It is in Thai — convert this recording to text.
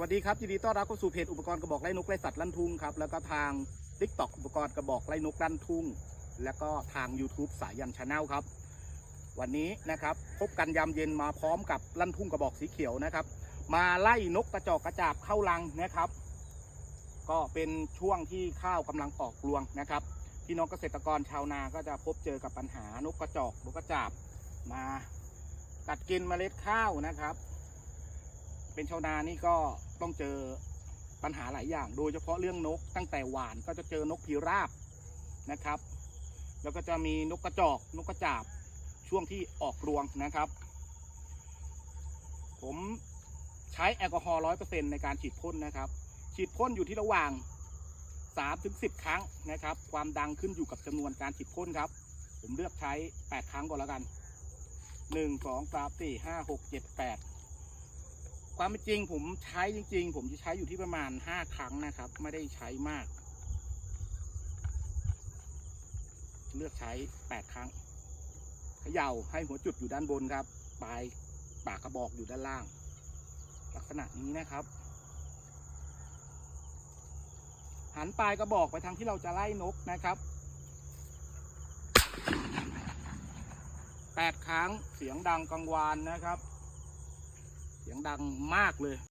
วัสดีครับยินดีต้อนรับเข้าสู่เพจอุปกรณ์กระบอกไล่นกไล่สัตว์ลั่นทุ่งครับแล้วก็ทาง t ิ k t o k อุปกรณ์กระบอกไล่นกลั่นทุ่ง แล้วก็ทาง YouTube สายยันชาแนลครับ วันนี้นะครับพบกันยามเย็นมาพร้อมกับลั่นทุ่งกระบอกสีเขียวนะครับ มาไล่นกกระจอกกระจาบเข้ารังนะครับ ก็เป็นช่วงที่ข้าวกำลังออกรวงนะครับพี่น้องเกษตรกรชาวนาก็จะพบเจอกับปัญหานกกระจอกนกกระจาบมากัดกินเมล็ดข้าวนะครับ เป็นชาวนานี่ก็ต้องเจอปัญหาหลายอย่าง โดยเฉพาะเรื่องนกตั้งแต่หวานก็จะเจอนกพิราบนะครับ แล้วก็จะมีนกกระจอกนกกระจาบช่วงที่ออกรวงนะครับ ผมใช้แอลกอฮอล์ร้อยเปอร์เซ็นในการฉีดพ่นนะครับ ฉีดพ่นอยู่ที่ระหว่าง3ถึง10ครั้งนะครับ ความดังขึ้นอยู่กับจำนวนการฉีดพ่นครับ ผมเลือกใช้8ครั้งก่อนแล้วกัน1 2 3 4 5 6 7 8 ความเป็นจริงผมใช้จริง ๆ ผมจะใช้อยู่ที่ประมาณ5ครั้งนะครับ ไม่ได้ใช้มาก เลือกใช้8ครั้งเขย่าให้หัวจุดอยู่ด้านบนครับปลายปากกระบอกอยู่ด้านล่าง ลักษณะนี้นะครับ หันปลายกระบอกไปทางที่เราจะไล่นกนะครับแปดครั้งเสียงดังกังวานนะครับ สียงดังมากเลย